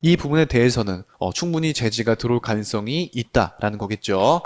이 부분에 대해서는 어, 충분히 제지가 들어올 가능성이 있다라는 거겠죠.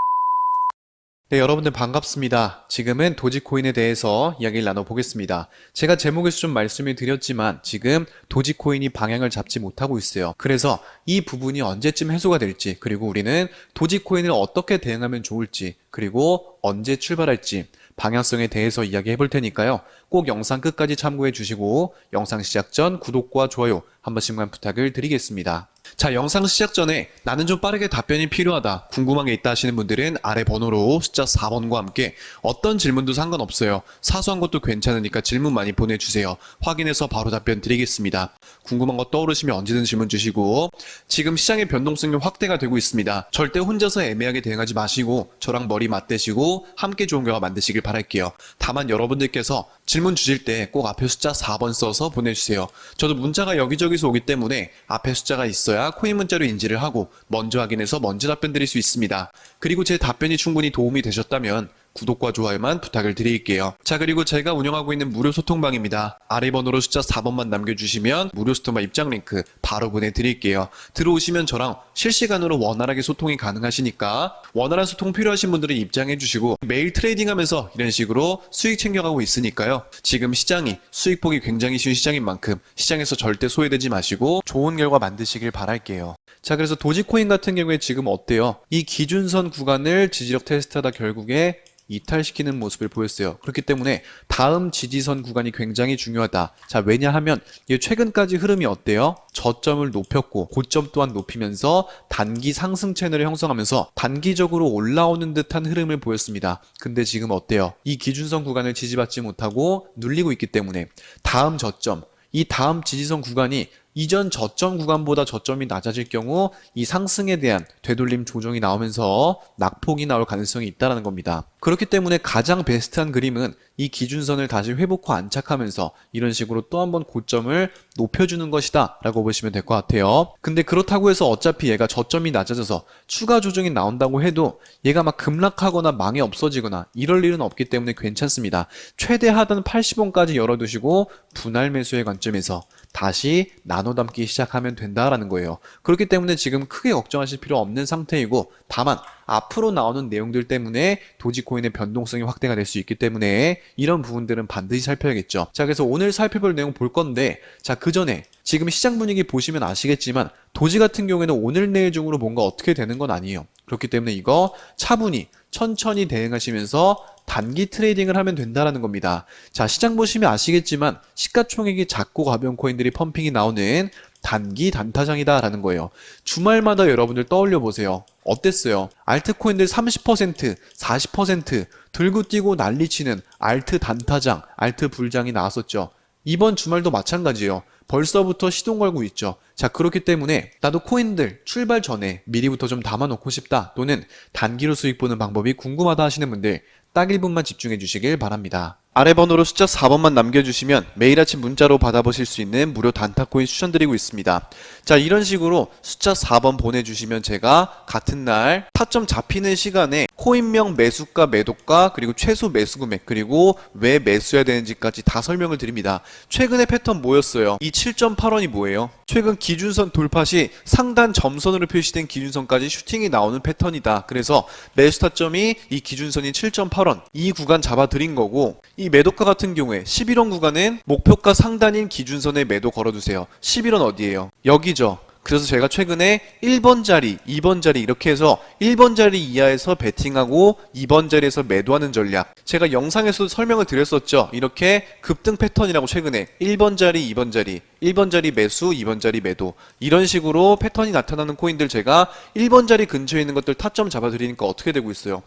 네, 여러분들 반갑습니다. 지금은 도지코인에 대해서 이야기를 나눠보겠습니다. 제가 제목에서 좀 말씀을 드렸지만 지금 도지코인이 방향을 잡지 못하고 있어요. 그래서 이 부분이 언제쯤 해소가 될지, 그리고 우리는 도지코인을 어떻게 대응하면 좋을지, 그리고 언제 출발할지, 방향성에 대해서 이야기해 볼 테니까요. 꼭 영상 끝까지 참고해 주시고 영상 시작 전 구독과 좋아요 한 번씩만 부탁을 드리겠습니다. 자, 영상 시작 전에 나는 좀 빠르게 답변이 필요하다, 궁금한 게 있다 하시는 분들은 아래 번호로 숫자 4번과 함께 어떤 질문도 상관없어요. 사소한 것도 괜찮으니까 질문 많이 보내주세요. 확인해서 바로 답변 드리겠습니다. 궁금한 거 떠오르시면 언제든 질문 주시고 지금 시장의 변동성이 확대가 되고 있습니다. 절대 혼자서 애매하게 대응하지 마시고 저랑 머리 맞대시고 함께 좋은 결과 만드시길 바랄게요. 다만 여러분들께서 질문 주실 때 꼭 앞에 숫자 4번 써서 보내주세요. 저도 문자가 여기저기서 오기 때문에 앞에 숫자가 있어야 코인 문자로 인지를 하고 먼저 확인해서 먼저 답변 드릴 수 있습니다. 그리고 제 답변이 충분히 도움이 되셨다면 구독과 좋아요만 부탁을 드릴게요. 자, 그리고 제가 운영하고 있는 무료 소통방입니다. 아래 번호로 숫자 4번만 남겨주시면 무료 소통방 입장 링크 바로 보내드릴게요. 들어오시면 저랑 실시간으로 원활하게 소통이 가능하시니까 원활한 소통 필요하신 분들은 입장해주시고 매일 트레이딩 하면서 이런 식으로 수익 챙겨가고 있으니까요. 지금 시장이 수익 보기 굉장히 쉬운 시장인 만큼 시장에서 절대 소외되지 마시고 좋은 결과 만드시길 바랄게요. 자, 그래서 도지코인 같은 경우에 지금 어때요? 이 기준선 구간을 지지력 테스트하다 결국에 이탈시키는 모습을 보였어요. 그렇기 때문에 다음 지지선 구간이 굉장히 중요하다. 자, 왜냐하면 이 최근까지 흐름이 어때요? 저점을 높였고 고점 또한 높이면서 단기 상승 채널을 형성하면서 단기적으로 올라오는 듯한 흐름을 보였습니다. 근데 지금 어때요? 이 기준선 구간을 지지받지 못하고 눌리고 있기 때문에 다음 저점, 이 다음 지지선 구간이 이전 저점 구간보다 저점이 낮아질 경우 이 상승에 대한 되돌림 조정이 나오면서 낙폭이 나올 가능성이 있다는 겁니다. 그렇기 때문에 가장 베스트한 그림은 이 기준선을 다시 회복후 안착하면서 이런 식으로 또 한번 고점을 높여주는 것이다 라고 보시면 될 것 같아요. 근데 그렇다고 해서 어차피 얘가 저점이 낮아져서 추가 조정이 나온다고 해도 얘가 막 급락하거나 망이 없어지거나 이럴 일은 없기 때문에 괜찮습니다. 최대 하단 80원까지 열어두시고 분할 매수의 관점에서 다시 나눠 담기 시작하면 된다라는 거예요. 그렇기 때문에 지금 크게 걱정하실 필요 없는 상태이고 다만 앞으로 나오는 내용들 때문에 도지코인의 변동성이 확대가 될 수 있기 때문에 이런 부분들은 반드시 살펴야겠죠. 자, 그래서 오늘 살펴볼 내용 볼 건데 자, 그 전에 지금 시장 분위기 보시면 아시겠지만 도지 같은 경우에는 오늘 내일 중으로 뭔가 어떻게 되는 건 아니에요. 그렇기 때문에 이거 차분히 천천히 대응하시면서 단기 트레이딩을 하면 된다라는 겁니다. 자, 시장 보시면 아시겠지만 시가총액이 작고 가벼운 코인들이 펌핑이 나오는 단기 단타장이다라는 거예요. 주말마다 여러분들 떠올려 보세요. 어땠어요? 알트코인들 30%, 40% 들고 뛰고 난리치는 알트 단타장, 알트 불장이 나왔었죠. 이번 주말도 마찬가지예요. 벌써부터 시동 걸고 있죠. 자, 그렇기 때문에 나도 코인들 출발 전에 미리부터 좀 담아놓고 싶다 또는 단기로 수익 보는 방법이 궁금하다 하시는 분들 딱 1분만 집중해 주시길 바랍니다. 아래 번호로 숫자 4번만 남겨주시면 매일 아침 문자로 받아보실 수 있는 무료 단타코인 추천드리고 있습니다. 자, 이런 식으로 숫자 4번 보내주시면 제가 같은 날 타점 잡히는 시간에 코인명 매수가 매도가 그리고 최소 매수 금액 그리고 왜 매수해야 되는지까지 다 설명을 드립니다. 최근의 패턴 뭐였어요? 이 7.8원이 뭐예요? 최근 기준선 돌파 시 상단 점선으로 표시된 기준선까지 슈팅이 나오는 패턴이다. 그래서 매수 타점이 이 기준선인 7.8원 이 구간 잡아드린 거고 이 매도가 같은 경우에 11원 구간은 목표가 상단인 기준선에 매도 걸어두세요. 11원 어디예요? 여기죠. 그래서 제가 최근에 1번 자리, 2번 자리 이렇게 해서 1번 자리 이하에서 베팅하고 2번 자리에서 매도하는 전략. 제가 영상에서도 설명을 드렸었죠. 이렇게 급등 패턴이라고 최근에 1번 자리, 2번 자리, 1번 자리 매수, 2번 자리 매도. 이런 식으로 패턴이 나타나는 코인들 제가 1번 자리 근처에 있는 것들 타점 잡아드리니까 어떻게 되고 있어요?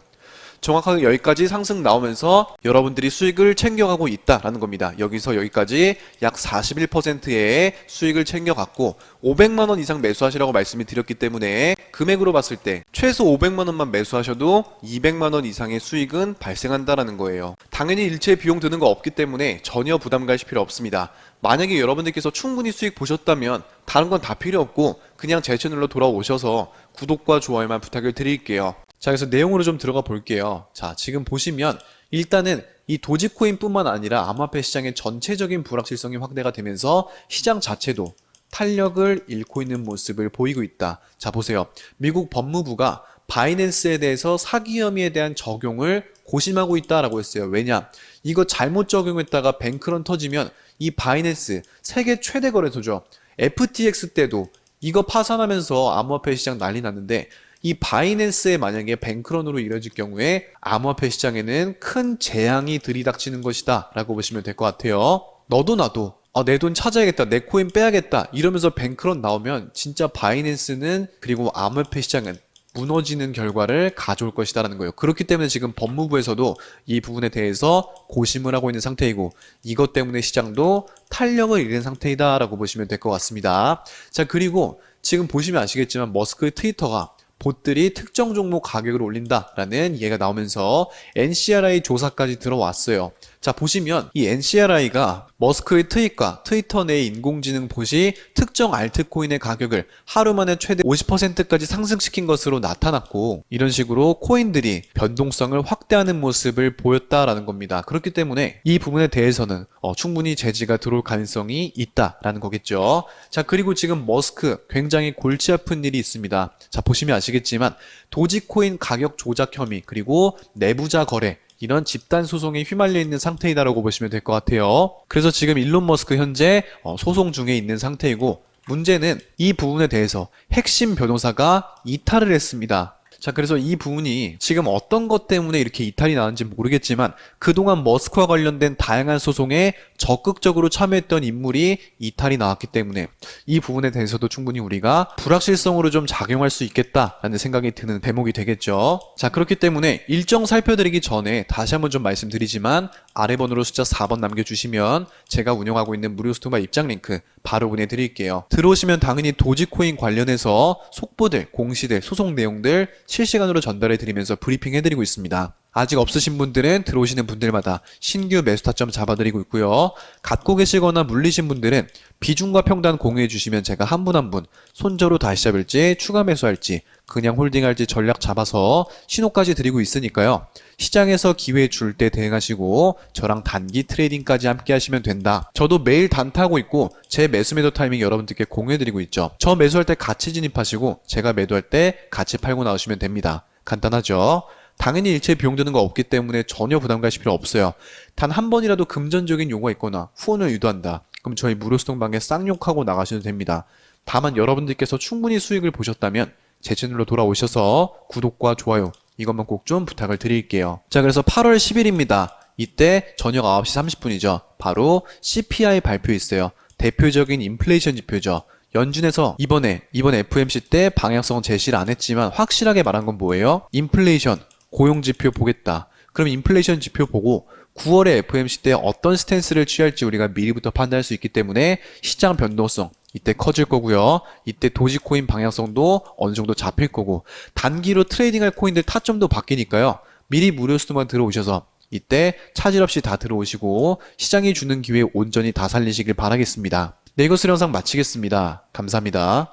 정확하게 여기까지 상승 나오면서 여러분들이 수익을 챙겨가고 있다라는 겁니다. 여기서 여기까지 약 41%의 수익을 챙겨갔고 500만 원 이상 매수하시라고 말씀을 드렸기 때문에 금액으로 봤을 때 최소 500만 원만 매수하셔도 200만 원 이상의 수익은 발생한다라는 거예요. 당연히 일체 비용 드는 거 없기 때문에 전혀 부담 가실 필요 없습니다. 만약에 여러분들께서 충분히 수익 보셨다면 다른 건 다 필요 없고 그냥 제 채널로 돌아오셔서 구독과 좋아요만 부탁을 드릴게요. 자, 그래서 내용으로 좀 들어가 볼게요. 자, 지금 보시면 일단은 이 도지코인뿐만 아니라 암호화폐 시장의 전체적인 불확실성이 확대가 되면서 시장 자체도 탄력을 잃고 있는 모습을 보이고 있다. 자, 보세요. 미국 법무부가 바이낸스에 대해서 사기 혐의에 대한 적용을 고심하고 있다라고 했어요. 왜냐? 이거 잘못 적용했다가 뱅크런 터지면 이 바이낸스 세계 최대 거래소죠. FTX 때도 이거 파산하면서 암호화폐 시장 난리 났는데 이 바이낸스에 만약에 뱅크런으로 이뤄질 경우에 암호화폐 시장에는 큰 재앙이 들이닥치는 것이다 라고 보시면 될 것 같아요. 너도 나도 아, 내 돈 찾아야겠다. 내 코인 빼야겠다. 이러면서 뱅크런 나오면 진짜 바이낸스는 그리고 암호화폐 시장은 무너지는 결과를 가져올 것이다라는 거예요. 그렇기 때문에 지금 법무부에서도 이 부분에 대해서 고심을 하고 있는 상태이고 이것 때문에 시장도 탄력을 잃은 상태이다라고 보시면 될 것 같습니다. 자, 그리고 지금 보시면 아시겠지만 머스크의 트위터가 봇들이 특정 종목 가격을 올린다라는 얘기가 나오면서 NCRI 조사까지 들어왔어요. 자, 보시면 이 NCRI가 머스크의 트윗과 트위터 내 인공지능 봇이 특정 알트코인의 가격을 하루 만에 최대 50%까지 상승시킨 것으로 나타났고 이런 식으로 코인들이 변동성을 확대하는 모습을 보였다라는 겁니다. 그렇기 때문에 이 부분에 대해서는 어, 충분히 제지가 들어올 가능성이 있다라는 거겠죠. 자, 그리고 지금 머스크 굉장히 골치 아픈 일이 있습니다. 자, 보시면 아시겠지만 도지코인 가격 조작 혐의 그리고 내부자 거래 이런 집단 소송에 휘말려 있는 상태이다라고 보시면 될 것 같아요. 그래서 지금 일론 머스크 현재 어, 소송 중에 있는 상태이고 문제는 이 부분에 대해서 핵심 변호사가 이탈을 했습니다. 자, 그래서 이 부분이 지금 어떤 것 때문에 이렇게 이탈이 나는지 모르겠지만 그동안 머스크와 관련된 다양한 소송에 적극적으로 참여했던 인물이 이탈이 나왔기 때문에 이 부분에 대해서도 충분히 우리가 불확실성으로 좀 작용할 수 있겠다라는 생각이 드는 대목이 되겠죠. 자, 그렇기 때문에 일정 살펴드리기 전에 다시 한번 좀 말씀드리지만 아래 번호로 숫자 4번 남겨주시면 제가 운영하고 있는 무료 스토마 입장 링크 바로 보내드릴게요. 들어오시면 당연히 도지코인 관련해서 속보들, 공시들, 소송 내용들 실시간으로 전달해 드리면서 브리핑해 드리고 있습니다. 아직 없으신 분들은 들어오시는 분들마다 신규 매수 타점 잡아드리고 있고요. 갖고 계시거나 물리신 분들은 비중과 평단 공유해 주시면 제가 한 분 한 분 손절로 다시 잡을지 추가 매수할지 그냥 홀딩할지 전략 잡아서 신호까지 드리고 있으니까요. 시장에서 기회 줄 때 대응하시고 저랑 단기 트레이딩까지 함께 하시면 된다. 저도 매일 단타하고 있고 제 매수 매도 타이밍 여러분들께 공유해 드리고 있죠. 저 매수할 때 같이 진입하시고 제가 매도할 때 같이 팔고 나오시면 됩니다. 간단하죠? 당연히 일체 비용 드는 거 없기 때문에 전혀 부담 가실 필요 없어요. 단 한 번이라도 금전적인 요구가 있거나 후원을 유도한다. 그럼 저희 무료 수동방에 쌍욕하고 나가셔도 됩니다. 다만 여러분들께서 충분히 수익을 보셨다면 제 채널로 돌아오셔서 구독과 좋아요 이것만 꼭 좀 부탁을 드릴게요. 자, 그래서 8월 10일입니다. 이때 저녁 9시 30분이죠. 바로 CPI 발표 있어요. 대표적인 인플레이션 지표죠. 연준에서 이번에 이번 FMC 때 방향성은 제시를 안 했지만 확실하게 말한 건 뭐예요? 인플레이션 고용 지표 보겠다. 그럼 인플레이션 지표 보고 9월에 FMC 때 어떤 스탠스를 취할지 우리가 미리부터 판단할 수 있기 때문에 시장 변동성 이때 커질 거고요. 이때 도지코인 방향성도 어느 정도 잡힐 거고 단기로 트레이딩할 코인들 타점도 바뀌니까요. 미리 무료 수도만 들어오셔서 이때 차질 없이 다 들어오시고 시장이 주는 기회 온전히 다 살리시길 바라겠습니다. 네, 이것을 영상 마치겠습니다. 감사합니다.